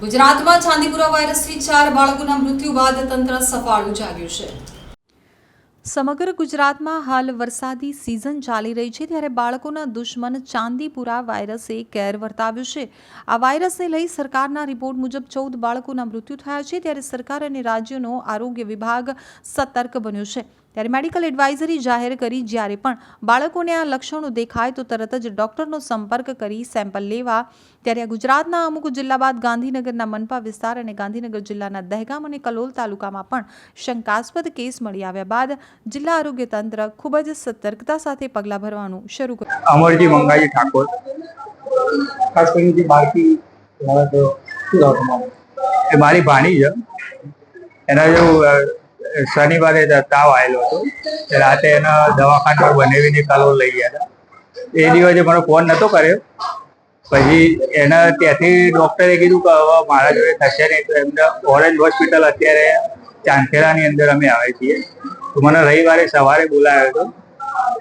ગુજરાતમાં ચાંદીપુરા વાયરસથી ચાર બાળકોના મૃત્યુ બાદ તંત્ર સફાળું જાગ્યું છે. સમગ્ર ગુજરાતમાં હાલ વરસાદી સિઝન ચાલી રહી છે ત્યારે બાળકોના દુશ્મન ચાંદીપુરા વાયરસે કેર વર્તાવ્યો છે. આ વાયરસને લઈ સરકારના રિપોર્ટ મુજબ ચૌદ બાળકોના મૃત્યુ થયા છે ત્યારે સરકાર અને રાજ્યનો આરોગ્ય વિભાગ સતર્ક બન્યો છે. ત્યારે મેડિકલ એડવાઇઝરી જાહેર કરી. જ્યારે પણ બાળકોને આ લક્ષણો દેખાય તો તરત જ ડોક્ટરનો સંપર્ક કરી સેમ્પલ લેવા. ત્યારે ગુજરાતના અમુક જિલ્લા બાદ ગાંધીનગરના મનપા વિસ્તાર અને ગાંધીનગર જિલ્લાના દહેગામ અને કલોલ તાલુકામાં પણ શંકાસ્પદ કેસ મળી આવ્યા બાદ જિલ્લા આરોગ્ય તંત્ર ખૂબ જ સતર્કતા સાથે પગલાં ભરવાનું શરૂ કર્યું. અમરજી મંગાજી ઠાકોર. ખાસ કરીને જે બાળકી મારી ભાણી છે. એના જેવું શનિવારે તાવ આવેલો હતો. રાતે એના દવાખાના બનાવીને કાલો લઈ ગયા હતા. એ દિવસે મને ફોન નતો કર્યો. પછી એના ત્યાંથી ડોક્ટરે કીધું કે હવે મારા જોડે થશે નહીં તો એમને ઓરેન્જ હોસ્પિટલ અત્યારે ચાંખેડાની અંદર અમે આવે છીએ. તો મને રવિવારે સવારે બોલાવ્યો હતો.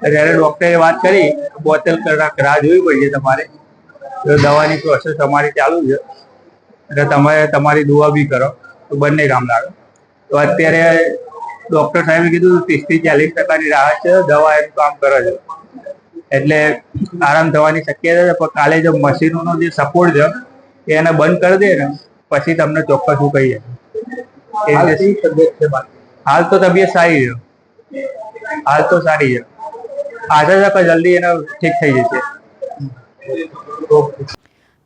ત્યારે ડોક્ટરે વાત કરી બોતલ કલાક રાહ જોવી પડશે તમારે. તો દવાની પ્રોસેસ તમારી ચાલુ છે. એટલે તમે તમારી દુઆ બી કરો. તો બંને કામ લાગે તો અત્યારે ડોક્ટર સાહેબે કીધું ત્રીસથી ચાલીસ ટકાની રાહત છે દવા એનું કામ કરે છે. એટલે આરામ થવાની શક્યતા છે પણ કાલે જો મશીનોનો જે સપોર્ટ છે એને બંધ કરી દે ને પછી તમને ચોક્કસ હું કહીએ. હાલ તબિયત છે હાલ તો તબિયત સારી છે. હાલ તો સારી છે. આશા છે કે જલ્દી એને ઠીક થઈ જશે.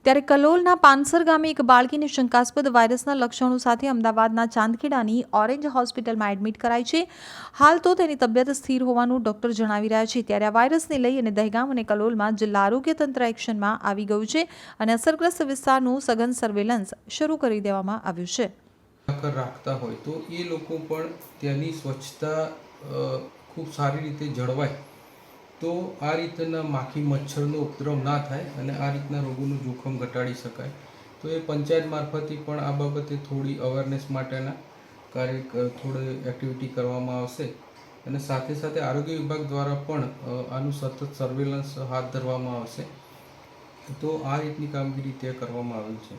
ત્યારે કલોલના પાનસર ગામે એક બાળકીને શંકાસ્પદ વાયરસના લક્ષણો સાથે અમદાવાદના ચાંદખેડાની ઓરેન્જ હોસ્પિટલમાં એડમિટ કરાઈ છે. હાલ તો તેની તબિયત સ્થિર હોવાનું ડોક્ટર જણાવી રહ્યા છે. ત્યારે આ વાયરસને લઈ અને દહેગામ અને કલોલમાં જિલ્લા આરોગ્ય તંત્ર એક્શનમાં આવી ગયું છે અને અસરગ્રસ્ત વિસ્તારનું સઘન સર્વેલન્સ શરૂ કરી દેવામાં આવ્યું છે. રાખતા હોય તો એ લોકો પણ ત્યાંની સ્વચ્છતા ખૂબ સારી રીતે જળવાય. તો આ રીતના માખી મચ્છરનો ઉપદ્રવ ના થાય અને આ રીતના રોગોનું જોખમ ઘટાડી શકાય. તો એ પંચાયત મારફતથી પણ આ બાબતે થોડી અવેરનેસ માટેના કાર્ય થોડી એક્ટિવિટી કરવામાં આવશે. અને સાથે સાથે આરોગ્ય વિભાગ દ્વારા પણ આનું સતત સર્વેલન્સ હાથ ધરવામાં આવશે. તો આ રીતની કામગીરી ત્યાં કરવામાં આવેલ છે.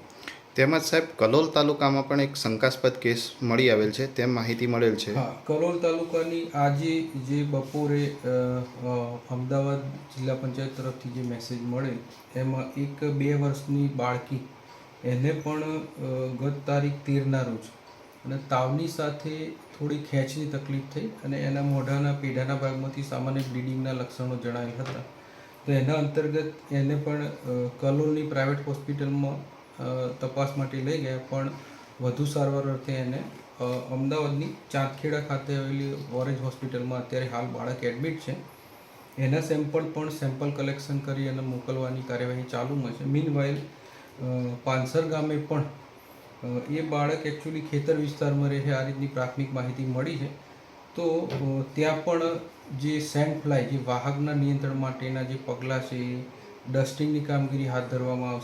તેમજ સાહેબ, કલોલ તાલુકામાં પણ એક શંકાસ્પદ કેસ મળી આવેલ છે, તેમ માહિતી મળેલ છે. કલોલ તાલુકાની આજે જે બપોરે અમદાવાદ જિલ્લા પંચાયત તરફથી જે મેસેજ મળે, એમાં એક બે વર્ષની બાળકી, એને પણ ગત તારીખ તેરના રોજ અને તાવની સાથે થોડી ખેંચની તકલીફ થઈ અને એના મોઢાના પેઢાના ભાગમાંથી સામાન્ય બ્લીડિંગના લક્ષણો જણાવેલ હતા. તો એના અંતર્ગત એને પણ કલોલની પ્રાઇવેટ હોસ્પિટલમાં તપાસ માટે લઈ ગયા, પણ વધુ સારવાર અર્થે એને અમદાવાદની ચાંદખેડા ખાતે આવેલી ઓરેન્જ હોસ્પિટલમાં અત્યારે હાલ બાળક એડમિટ છે. એના સેમ્પલ પણ સેમ્પલ કલેક્શન કરી અને મોકલવાની કાર્યવાહી ચાલુમાં છે. મીન વાઇલ પાનસર ગામે પણ એ બાળક એકચ્યુઅલી ખેતર વિસ્તારમાં રહે, આ રીતની પ્રાથમિક માહિતી મળી છે. તો ત્યાં પણ જે સેન્ડ ફ્લાય જે વાહકના નિયંત્રણ માટેના જે પગલાં છે, એ ડસ્ટિંગની કામગીરી હાથ ધરવામાં આવશે.